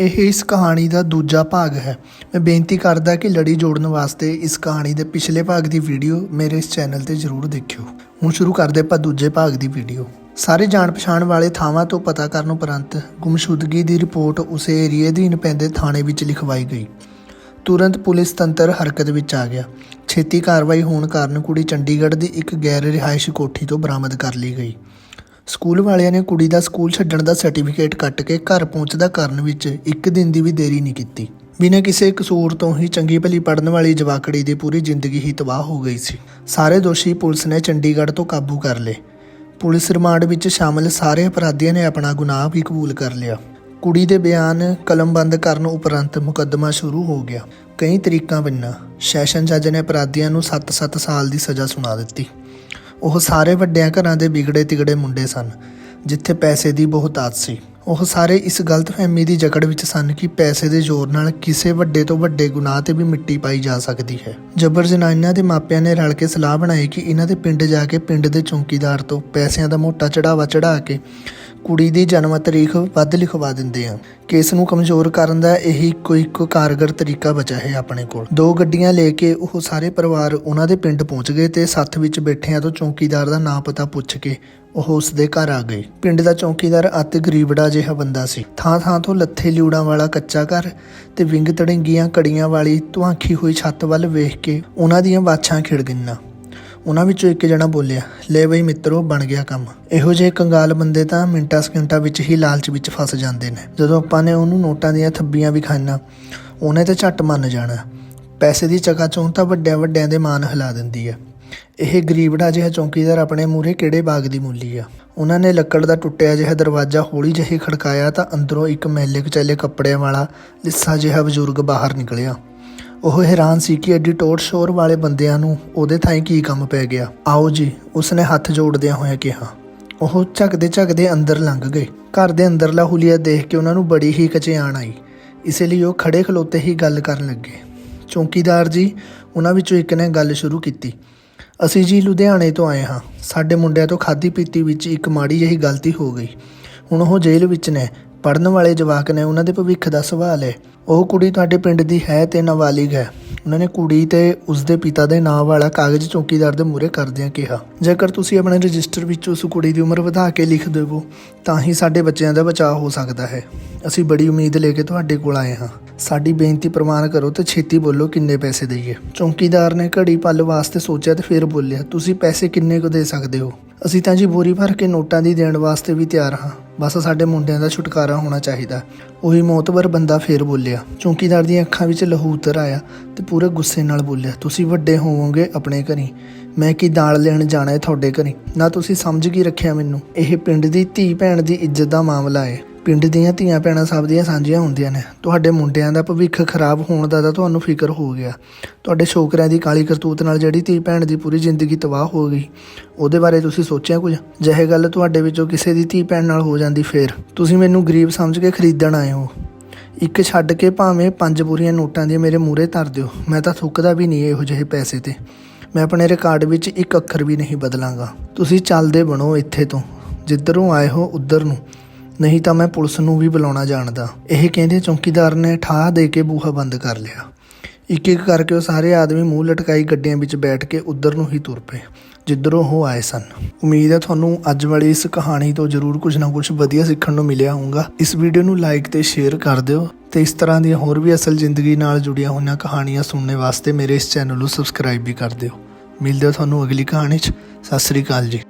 ਇਹ ਇਸ ਕਹਾਣੀ ਦਾ ਦੂਜਾ ਭਾਗ ਹੈ। ਮੈਂ ਬੇਨਤੀ ਕਰਦਾ ਕਿ ਲੜੀ ਜੋੜਨ ਵਾਸਤੇ ਇਸ ਕਹਾਣੀ ਦੇ ਪਿਛਲੇ ਭਾਗ ਦੀ ਵੀਡੀਓ ਮੇਰੇ ਇਸ ਚੈਨਲ ਤੇ ਜ਼ਰੂਰ ਦੇਖਿਓ। ਹੁਣ ਸ਼ੁਰੂ ਕਰਦੇ ਆਪਾਂ ਦੂਜੇ ਭਾਗ ਦੀ ਵੀਡੀਓ। ਸਾਰੇ ਜਾਣ ਪਛਾਣ ਵਾਲੇ ਥਾਵਾਂ ਤੋਂ ਪਤਾ ਕਰਨ ਉਪਰੰਤ ਗੁੰਮਸ਼ੁਦਗੀ ਦੀ ਰਿਪੋਰਟ ਉਸੇ ਏਰੀਏ ਅਧੀਨ ਪੈਂਦੇ ਥਾਣੇ ਵਿੱਚ ਲਿਖਵਾਈ ਗਈ। ਤੁਰੰਤ ਪੁਲਿਸ ਤੰਤਰ ਹਰਕਤ ਵਿੱਚ ਆ ਗਿਆ। ਛੇਤੀ ਕਾਰਵਾਈ ਹੋਣ ਕਾਰਨ ਕੁੜੀ ਚੰਡੀਗੜ੍ਹ ਦੀ ਇੱਕ ਗੈਰ ਰਿਹਾਇਸ਼ੀ ਕੋਠੀ ਤੋਂ ਬਰਾਮਦ ਕਰ ਲਈ ਗਈ। ਸਕੂਲ ਵਾਲਿਆਂ ਨੇ ਕੁੜੀ ਦਾ ਸਕੂਲ ਛੱਡਣ ਦਾ ਸਰਟੀਫਿਕੇਟ ਕੱਟ ਕੇ ਘਰ ਪਹੁੰਚਦਾ ਕਰਨ ਵਿੱਚ ਇੱਕ ਦਿਨ ਦੀ ਵੀ ਦੇਰੀ ਨਹੀਂ ਕੀਤੀ। ਬਿਨਾਂ ਕਿਸੇ ਕਸੂਰ ਤੋਂ ਹੀ ਚੰਗੀ ਭਲੀ ਪੜਨ ਵਾਲੀ ਜਵਾਕੜੀ ਦੀ ਪੂਰੀ ਜ਼ਿੰਦਗੀ ਹੀ ਤਬਾਹ ਹੋ ਗਈ ਸੀ। ਸਾਰੇ ਦੋਸ਼ੀ ਪੁਲਿਸ ਨੇ ਚੰਡੀਗੜ੍ਹ ਤੋਂ ਕਾਬੂ ਕਰ ਲਏ। ਪੁਲਿਸ ਰਿਮਾਂਡ ਵਿੱਚ ਸ਼ਾਮਲ ਸਾਰੇ ਅਪਰਾਧੀਆਂ ਨੇ ਆਪਣਾ ਗੁਨਾਹ ਵੀ ਕਬੂਲ ਕਰ ਲਿਆ। ਕੁੜੀ ਦੇ ਬਿਆਨ ਕਲਮਬੰਦ ਕਰਨ ਉਪਰੰਤ ਮੁਕੱਦਮਾ ਸ਼ੁਰੂ ਹੋ ਗਿਆ। ਕਈ ਤਰੀਕਾਂ ਬਿਨਾਂ ਸੈਸ਼ਨ ਜੱਜ ਨੇ ਅਪਰਾਧੀਆਂ ਨੂੰ 7-7 ਸਾਲ ਦੀ ਸਜ਼ਾ ਸੁਣਾ ਦਿੱਤੀ। ਉਹ ਸਾਰੇ ਵੱਡਿਆਂ ਘਰਾਂ ਦੇ ਵਿਗੜੇ ਤਿਗੜੇ ਮੁੰਡੇ ਸਨ, ਜਿੱਥੇ ਪੈਸੇ ਦੀ ਬਹੁਤਾਤ ਸੀ। ਉਹ ਸਾਰੇ ਇਸ ਗਲਤਫਹਿਮੀ ਦੀ ਜਕੜ ਵਿੱਚ ਸਨ ਕਿ ਪੈਸੇ ਦੇ ਜ਼ੋਰ ਨਾਲ ਕਿਸੇ ਵੱਡੇ ਤੋਂ ਵੱਡੇ ਗੁਨਾਹ ਤੇ ਵੀ ਮਿੱਟੀ ਪਾਈ ਜਾ ਸਕਦੀ ਹੈ। ਜਬਰ ਜਨਾਨੀਆਂ ਦੇ ਮਾਪਿਆਂ ਨੇ ਰਲ ਕੇ ਸਲਾਹ ਬਣਾਈ ਕਿ ਇਹਨਾਂ ਦੇ ਪਿੰਡ ਜਾ ਕੇ ਪਿੰਡ ਦੇ ਚੌਕੀਦਾਰ ਤੋਂ ਪੈਸਿਆਂ ਦਾ ਮੋਟਾ ਚੜਾਵਾ ਚੜਾ ਕੇ ਕੁੜੀ ਦੀ ਜਨਮ ਤਰੀਕ ਵੱਧ ਲਿਖਵਾ ਦਿੰਦੇ ਆ। ਕੇਸ ਨੂੰ ਕਮਜ਼ੋਰ ਕਰਨ ਦਾ ਇਹੀ ਇੱਕੋ ਇੱਕ ਕਾਰਗਰ ਤਰੀਕਾ ਬਚਿਆ ਹੈ ਆਪਣੇ ਕੋਲ। ਦੋ ਗੱਡੀਆਂ ਲੈ ਕੇ ਉਹ ਸਾਰੇ ਪਰਿਵਾਰ ਉਹਨਾਂ ਦੇ ਪਿੰਡ ਪਹੁੰਚ ਗਏ ਤੇ ਸੱਥ ਵਿੱਚ ਬੈਠਿਆਂ ਤੋਂ ਚੌਕੀਦਾਰ ਦਾ ਨਾਂ ਪਤਾ ਪੁੱਛ ਕੇ ਉਹ ਉਸ ਦੇ ਘਰ ਆ ਗਏ। ਪਿੰਡ ਦਾ ਚੌਕੀਦਾਰ ਅਤ ਗਰੀਬੜਾ ਜਿਹਾ ਬੰਦਾ ਸੀ। ਥਾਂ ਥਾਂ ਤੋਂ ਲੱਥੇ ਲਿਊੜਾਂ ਵਾਲਾ ਕੱਚਾ ਘਰ ਤੇ ਵਿੰਗ ਤੜਿੰਗੀਆਂ ਕੜੀਆਂ ਵਾਲੀ ਧੁਆਂਖੀ ਹੋਈ ਛੱਤ ਵੱਲ ਵੇਖ ਕੇ ਉਹਨਾਂ ਦੀਆਂ ਬਾਛਾਂ ਖਿੜ ਗਈਆਂ। ਉਹਨਾਂ ਵਿੱਚੋਂ ਇੱਕ ਜਣਾ ਬੋਲਿਆ, ਲੈ ਬਈ ਮਿੱਤਰੋ, ਬਣ ਗਿਆ ਕੰਮ। ਇਹੋ ਜਿਹੇ ਕੰਗਾਲ ਬੰਦੇ ਤਾਂ ਮਿੰਟਾਂ ਸਕਿੰਟਾਂ ਵਿੱਚ ਹੀ ਲਾਲਚ ਵਿੱਚ ਫਸ ਜਾਂਦੇ ਨੇ। ਜਦੋਂ ਆਪਾਂ ਨੇ ਉਹਨੂੰ ਨੋਟਾਂ ਦੀਆਂ ਥੱਬੀਆਂ ਵੀ ਖਾਣਾ ਉਹਨੇ ਤਾਂ ਝੱਟ ਮੰਨ ਜਾਣਾ। ਪੈਸੇ ਦੀ ਚਕਾਚੌਂਧ ਤਾਂ ਵੱਡਿਆਂ ਵੱਡਿਆਂ ਦੇ ਮਾਨ ਹਿਲਾ ਦਿੰਦੀ ਹੈ ਇਹ ਗਰੀਬੜਾ ਜਿਹਾ ਚੌਂਕੀਦਾਰ ਆਪਣੇ ਮੂਹਰੇ ਕਿਹੜੇ ਬਾਗ ਦੀ ਮੂਲੀ ਆ? ਉਹਨਾਂ ਨੇ ਲੱਕੜ ਦਾ ਟੁੱਟਿਆ ਜਿਹਾ ਦਰਵਾਜ਼ਾ ਹੌਲੀ ਜਿਹੀ ਖੜਕਾਇਆ ਤਾਂ ਅੰਦਰੋਂ ਇੱਕ ਮੈਲੇ ਕਚੈਲੇ ਕੱਪੜਿਆਂ ਵਾਲਾ ਲਿੱਸਾ ਜਿਹਾ ਬਜ਼ੁਰਗ ਬਾਹਰ ਨਿਕਲਿਆ। ਉਹ ਹੈਰਾਨ ਸੀ ਕਿ ਐਡੀ ਟੋਟ ਸ਼ੋਰ ਵਾਲੇ ਬੰਦਿਆਂ ਨੂੰ ਉਹਦੇ ਥਾਂ ਕੀ ਕੰਮ ਪੈ ਗਿਆ। ਆਓ ਜੀ, ਉਸਨੇ ਹੱਥ ਜੋੜਦਿਆਂ ਹੋਇਆ ਕਿਹਾ। ਉਹ ਝਕਦੇ ਝਕਦੇ ਅੰਦਰ ਲੰਘ ਗਏ। ਘਰ ਦੇ ਅੰਦਰਲਾ ਹੁਲੀਆ ਦੇਖ ਕੇ ਉਹਨਾਂ ਨੂੰ ਬੜੀ ਹੀ ਕਚਿਆਣ ਆਈ। ਇਸੇ ਲਈ ਉਹ ਖੜੇ ਖਲੋਤੇ ਹੀ ਗੱਲ ਕਰਨ ਲੱਗੇ। ਚੌਕੀਦਾਰ ਜੀ, ਉਹਨਾਂ ਵਿੱਚੋਂ ਇੱਕ ਨੇ ਗੱਲ ਸ਼ੁਰੂ ਕੀਤੀ। ਅਸੀਂ ਜੀ ਲੁਧਿਆਣੇ ਤੋਂ ਆਏ ਹਾਂ। ਸਾਡੇ ਮੁੰਡਿਆਂ ਤੋਂ ਖਾਦੀ ਪੀਤੀ ਵਿੱਚ ਇੱਕ ਮਾੜੀ ਜਿਹੀ ਗਲਤੀ ਹੋ ਗਈ। ਹੁਣ ਉਹ ਜੇਲ੍ਹ ਵਿੱਚ ਨੇ। ਪੜਨ ਵਾਲੇ ਜਵਾਕ ਨੇ ਉਹਨਾਂ ਦੇ ਭਵਿੱਖ ਦਾ ਸਵਾਲ ਹੈ। ਉਹ ਕੁੜੀ ਤੁਹਾਡੇ ਪਿੰਡ ਦੀ ਹੈ ਤੇ ਨਾਬਾਲਿਗ ਹੈ। ਉਹਨਾਂ ਨੇ ਕੁੜੀ ਤੇ ਉਸਦੇ ਪਿਤਾ ਦੇ ਨਾਂ ਵਾਲਾ ਕਾਗਜ਼ ਚੌਕੀਦਾਰ ਦੇ ਮੂਹਰੇ ਕਰਦਿਆਂ ਕਿਹਾ, ਜੇਕਰ ਤੁਸੀਂ ਆਪਣੇ ਰਜਿਸਟਰ ਵਿੱਚ ਉਸ ਕੁੜੀ ਦੀ ਉਮਰ ਵਧਾ ਕੇ ਲਿਖ ਦੇਵੋ, ਤਾਂ ਹੀ ਸਾਡੇ ਬੱਚਿਆਂ ਦਾ ਬਚਾਅ ਹੋ ਸਕਦਾ ਹੈ। ਅਸੀਂ ਬੜੀ ਉਮੀਦ ਲੈ ਕੇ ਤੁਹਾਡੇ ਕੋਲ ਆਏ ਹਾਂ। ਸਾਡੀ ਬੇਨਤੀ ਪ੍ਰਮਾਣ ਕਰੋ ਤੇ ਛੇਤੀ ਬੋਲੋ ਕਿੰਨੇ ਪੈਸੇ ਦਈਏ। ਚੌਕੀਦਾਰ ਨੇ ਘੜੀ ਪਲ ਵਾਸਤੇ ਸੋਚਿਆ ਤੇ ਫਿਰ ਬੋਲਿਆ, ਤੁਸੀਂ ਪੈਸੇ ਕਿੰਨੇ ਕੁ ਦੇ ਸਕਦੇ ਹੋ? ਅਸੀਂ ਤਾਂ ਜੀ ਬੋਰੀ ਭਰ ਕੇ ਨੋਟਾਂ ਦੀ ਦੇਣ ਵਾਸਤੇ ਵੀ ਤਿਆਰ ਹਾਂ। ਬਸ ਸਾਡੇ ਮੁੰਡਿਆਂ ਦਾ ਛੁਟਕਾਰਾ ਹੋਣਾ ਚਾਹੀਦਾ। ਉਹੀ ਮੋਤਬਰ ਬੰਦਾ ਫੇਰ ਬੋਲਿਆ, ਚੌਂਕੀਦਾਰ ਦੀਆਂ ਅੱਖਾਂ ਵਿੱਚ ਲਹੂ ਉਤਰ ਆਇਆ ਤੇ ਪੂਰੇ ਗੁੱਸੇ ਨਾਲ ਬੋਲਿਆ, ਤੁਸੀਂ ਵੱਡੇ ਹੋਵੋਗੇ ਆਪਣੇ ਘਰੀ। ਮੈਂ ਕੀ ਦਾਲ ਲੈਣ ਜਾਣਾ ਹੈ ਤੁਹਾਡੇ ਘਰੀ? ਨਾ ਤੁਸੀਂ ਸਮਝ ਕੀ ਰੱਖਿਆ ਮੈਨੂੰ? ਇਹ ਪਿੰਡ ਦੀ ਧੀ ਭੈਣ ਦੀ ਇੱਜ਼ਤ ਦਾ ਮਾਮਲਾ ਹੈ। ਪਿੰਡ ਦੀਆਂ ਧੀਆਂ ਭੈਣਾਂ ਸਭ ਦੀਆਂ ਸਾਂਝੀਆਂ ਹੁੰਦੀਆਂ ਨੇ। ਤੁਹਾਡੇ ਮੁੰਡਿਆਂ ਦਾ ਭਵਿੱਖ ਖਰਾਬ ਹੋਣ ਦਾ ਤਾਂ ਤੁਹਾਨੂੰ ਫਿਕਰ ਹੋ ਗਿਆ। ਤੁਹਾਡੇ ਛੋਕਰਿਆਂ ਦੀ ਕਾਲੀ ਕਰਤੂਤ ਨਾਲ ਜਿਹੜੀ ਧੀ ਭੈਣ ਦੀ ਪੂਰੀ ਜ਼ਿੰਦਗੀ ਤਬਾਹ ਹੋ ਗਈ। ਉਹਦੇ ਬਾਰੇ ਤੁਸੀਂ ਸੋਚਿਆ ਕੁਝ? ਜਿਹੇ ਗੱਲ ਤੁਹਾਡੇ ਵਿੱਚੋਂ ਕਿਸੇ ਦੀ ਧੀ ਭੈਣ ਨਾਲ ਹੋ ਜਾਂਦੀ ਫੇਰ। ਤੁਸੀਂ ਮੈਨੂੰ ਗਰੀਬ ਸਮਝ ਕੇ ਖਰੀਦਣ ਆਏ ਹੋ। ਇੱਕ ਛੱਡ ਕੇ ਭਾਵੇਂ ਪੰਜ ਬੁਰੀਆਂ ਨੋਟਾਂ ਦੀਆਂ ਮੇਰੇ ਮੂਹਰੇ ਧਰ ਦਿਓ। ਮੈਂ ਤਾਂ ਥੁੱਕਦਾ ਵੀ ਨਹੀਂ ਇਹੋ ਜਿਹੇ ਪੈਸੇ ਤੇ। ਮੈਂ ਆਪਣੇ ਰਿਕਾਰਡ ਵਿੱਚ ਇੱਕ ਅੱਖਰ ਵੀ ਨਹੀਂ ਬਦਲਾਂਗਾ। ਤੁਸੀਂ ਚੱਲਦੇ ਬਣੋ ਇੱਥੇ ਤੋਂ। ਜਿੱਧਰੋਂ ਆਏ ਹੋ ਉੱਧਰ ਨੂੰ। ਨਹੀਂ ਤਾਂ ਮੈਂ ਪੁਲਿਸ ਨੂੰ ਵੀ ਬੁਲਾਉਣਾ ਜਾਣਦਾ। ਇਹ ਕਹਿੰਦੇ ਚੌਕੀਦਾਰ ਨੇ ਠਾਹ ਦੇ ਕੇ ਬੂਹਾ ਬੰਦ ਕਰ ਲਿਆ। ਇੱਕ ਇੱਕ ਕਰਕੇ ਉਹ ਸਾਰੇ ਆਦਮੀ ਮੂੰਹ ਲਟਕਾਈ ਗੱਡੀਆਂ ਵਿੱਚ ਬੈਠ ਕੇ ਉੱਧਰ ਨੂੰ ਹੀ ਤੁਰ ਪਏ, ਜਿੱਧਰੋਂ ਉਹ ਆਏ ਸਨ। ਉਮੀਦ ਹੈ ਤੁਹਾਨੂੰ ਅੱਜ ਵਾਲੀ ਇਸ ਕਹਾਣੀ ਤੋਂ ਜ਼ਰੂਰ ਕੁਝ ਨਾ ਕੁਝ ਵਧੀਆ ਸਿੱਖਣ ਨੂੰ ਮਿਲਿਆ ਹੋਊਗਾ। ਇਸ ਵੀਡੀਓ ਨੂੰ ਲਾਈਕ ਤੇ ਸ਼ੇਅਰ ਕਰ ਦਿਓ ਤੇ ਇਸ ਤਰ੍ਹਾਂ ਦੀਆਂ ਹੋਰ ਵੀ ਅਸਲ ਜ਼ਿੰਦਗੀ ਨਾਲ ਜੁੜੀਆਂ ਹੋਈਆਂ ਕਹਾਣੀਆਂ ਸੁਣਨ ਵਾਸਤੇ ਮੇਰੇ ਇਸ ਚੈਨਲ ਨੂੰ ਸਬਸਕ੍ਰਾਈਬ ਵੀ ਕਰ ਦਿਓ। ਮਿਲਦੇ ਹਾਂ ਤੁਹਾਨੂੰ ਅਗਲੀ ਕਹਾਣੀ 'ਚ। ਸਤਿ ਸ੍ਰੀ ਅਕਾਲ ਜੀ।